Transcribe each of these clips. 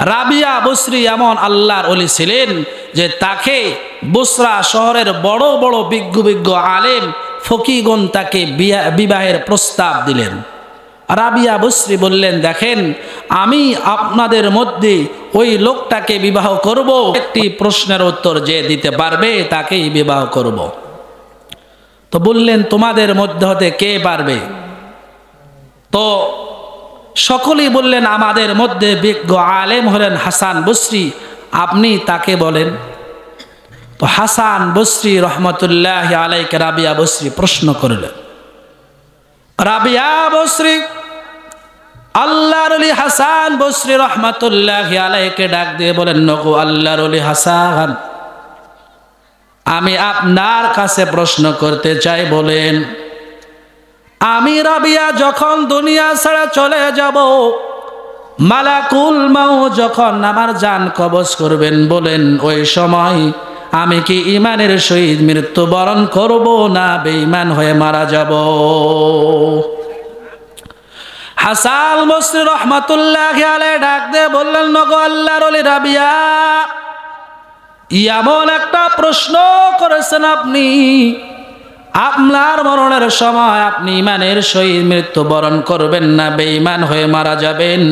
রাবিয়া বসরি এমন আল্লাহর অলি ছিলেন যে তাকে বুসরা শহরের বড় বড় বিজ্ঞ বিজ্ঞ আলেম ফকিগণ তাকে বিবাহের প্রস্তাব দিলেন। রাবিয়া বসরি বললেন, দেখেন, আমি আপনাদের মধ্যে ওই লোকটাকে বিবাহ করব। একটি প্রশ্নের উত্তর যে দিতে পারবে তাকেই বিবাহ করব। তো বললেন, তোমাদের মধ্যে হতে কে পারবে? তো সকলেই বললেন, আমাদের মধ্যে বিজ্ঞ আলেম হলেন হাসান বসরি। আপনি তাকে বলেন। তো হাসান বসরি রহমতুল্লাহ আলাইকে রাবিয়া বসরি প্রশ্ন করলেন। রাবিয়া বসরি, আল্লাহর আলী হাসান বসরি রহমতুল্লাহ আলাইকে ডাক দিয়ে বলেন, নগো আল্লাহর আলী হাসান, আমি আপনার কাছে প্রশ্ন করতে চাই। বলেন। আমি রাবিয়া যখন দুনিয়া ছাড়া চলে যাব, মালাকুল মাও যখন আমার জান কবজ করবেন বলেন, ওই সময় আমি কি ইমানের সহিত মৃত্যুবরণ করব না বেঈমান হয়ে মারা যাব? হাসাল বসরি রহমাতুল্লাহ খেয়ালে ডাক দিয়ে বললেন, নগো আল্লাহর অলি রাবিয়া এমন একটা প্রশ্ন করেছেন আপনি। আপনার মরণের সময় আপনি ইমানের সহিত মৃত্যুবরণ করবেন না, বেঈমান হয়ে মারা যাবেন।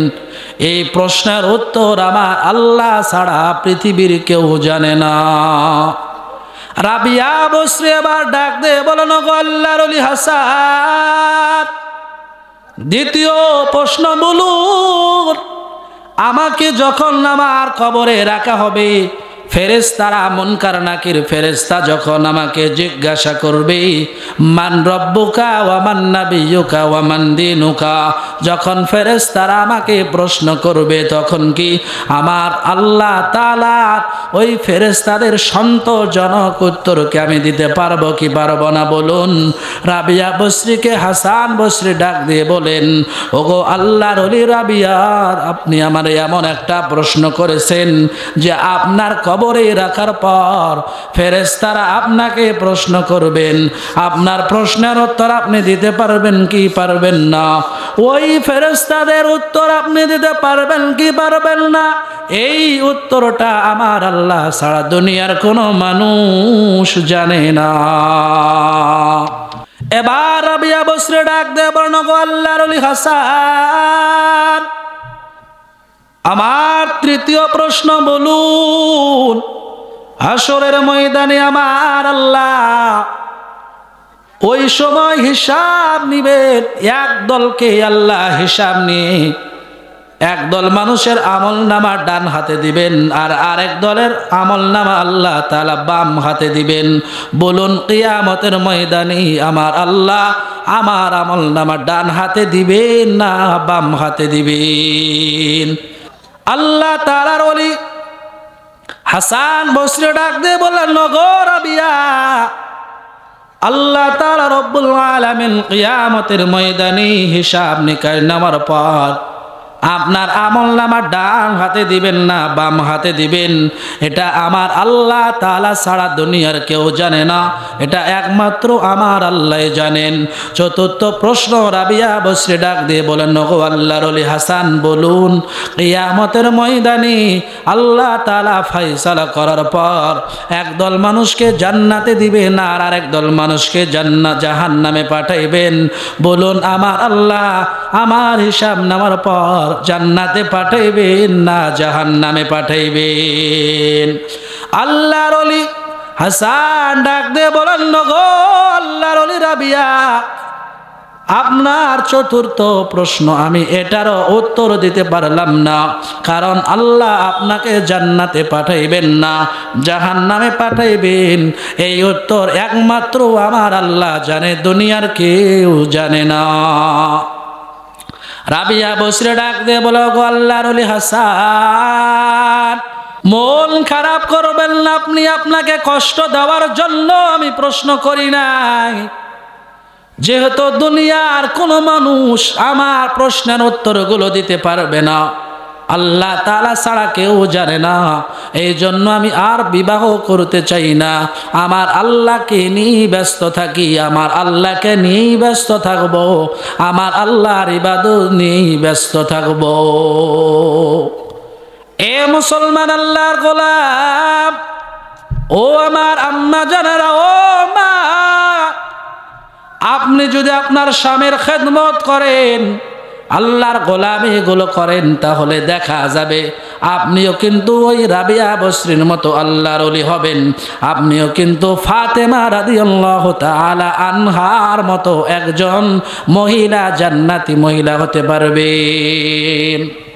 এই প্রশ্নের উত্তর আমার আল্লাহ ছাড়া পৃথিবীর কেউ জানে না। রাবিয়া বসরে এবার ডাক দে বলেন গো আল্লাহর অলি হাসান, দ্বিতীয় প্রশ্ন বলুন আমাকে যখন আমার কবরে রাখা হবে ফেরেস্তারা মনকার নাকির ফেরেস্তা যখন আমাকে জিজ্ঞাসা করবে, মান রব্বুকা ওয়ামান নাবিয়ুকা ওয়ামান দিনুকা? যখন ফেরেস্তারা আমাকে প্রশ্ন করবে, তখন কি আমার আল্লাহ তাআলা ওই ফেরেস্তাদের সন্তোষজনক উত্তরকে আমি দিতে পারব কি পারব না বলুন? রাবিয়া বসরিকে হাসান বসরি ডাক দিয়ে বলেন, ওগো আল্লাহর অলি রাবিয়ার, আপনি আমার এমন একটা প্রশ্ন করেছেন যে আপনার কবরে রাখার পর ফেরেস্তারা আপনাকে প্রশ্ন করবেন। আপনার প্রশ্নের উত্তর আপনি দিতে পারবেন কি পারবেন না। ওই ফেরেস্তাদের উত্তর আপনি দিতে পারবেন কি পারবেন না। এই উত্তরটা আমার আল্লাহ সারা দুনিয়ার কোনো মানুষ জানে না। এবার রাবিয়া বসরে ডাক দে বর্ণগ আল্লাহর হাসান আমার তৃতীয় প্রশ্ন বলুন হাসরের ময়দানে আমার আল্লাহ ওই সময় হিসাব নিবেন, এক দলকে আল্লাহ হিসাব নিয়ে একদল মানুষের আমল নামা ডান হাতে দিবেন আর আরেক দলের আমল নামা আল্লাহ তালা বাম হাতে দিবেন। বলুন, কিয়ামতের ময়দানে আমার আল্লাহ আমার আমল নামা ডান হাতে দিবেন না বাম হাতে দিবেন? আল্লাহ তালার অলি হাসান বসরে ডাক দিয়ে বললেন নগর বিয়া আল্লাহ তালা রব্বুল আলামিন কিয়ামতের ময়দানে হিসাব নিকায় নামার পর আপনার আমল নামার ডান হাতে দিবেন না, বাম হাতে দিবেন। এটা আমার আল্লাহ তালা সারা দুনিয়ার কেউ জানে না। এটা একমাত্র আমার আল্লাহ জানেন। চতুর্থ প্রশ্ন, রাবিয়া বসরে ডাক দিয়ে বলেন নগো আল্লাহর অলি হাসান, বলুন, কিয়ামতের ময়দানে আল্লাহ তালা ফাইসালা করার পর একদল মানুষকে জান্নাতে দিবেন আর আরেক দল মানুষকে জান্না জাহান নামে পাঠাইবেন। বলুন, আমার আল্লাহ আমার হিসাব নামার পর জান্নাতে পাঠাইবেন না জাহান নামে পাঠাইবেন। আল্লাহর অলি হাসান ডাক দিয়ে বলেন, নগো আল্লাহর অলি রাবিয়া, আপনার চতুর্থ প্রশ্ন আমি এটারও উত্তর দিতে পারলাম না, কারণ আল্লাহ আপনাকে জান্নাতে পাঠাইবেন না জাহান নামে পাঠাইবেন। এই উত্তর একমাত্র আমার আল্লাহ জানে, দুনিয়ার কেউ জানে না। রাবিয়া বসরে ডাক দিয়ে বলো গো আল্লাহর হাসান, মন খারাপ করবেন না, আপনি আপনাকে কষ্ট দেওয়ার জন্য আমি প্রশ্ন করি নাই। যেহেতু দুনিয়ার কোনো মানুষ আমার প্রশ্নের উত্তরগুলো দিতে পারবে না আল্লাহ তালা ছাড়া কেউ জানে না। এই জন্য আমি আর বিবাহ করতে চাই না। আমার আল্লাহকে নিয়ে ব্যস্ত থাকি, আমার আল্লাহকে নিয়েই ব্যস্ত থাকব, আমার আল্লাহর ইবাদত নিয়েই ব্যস্ত থাকব। এ মুসলমান আল্লাহর গোলাপ ও আমার আম্মা জানারা, ও মা, আপনি যদি আপনার স্বামীর খেদমত করেন আল্লাহর গোলামি এগুলো করেন, তাহলে দেখা যাবে আপনিও কিন্তু ওই রাবিয়া বসরির মতো আল্লাহর অলি হবেন। আপনিও কিন্তু ফাতেমা রাদি আল্লাহ তালা আনহার মতো একজন মহিলা, জান্নাতি মহিলা হতে পারবেন।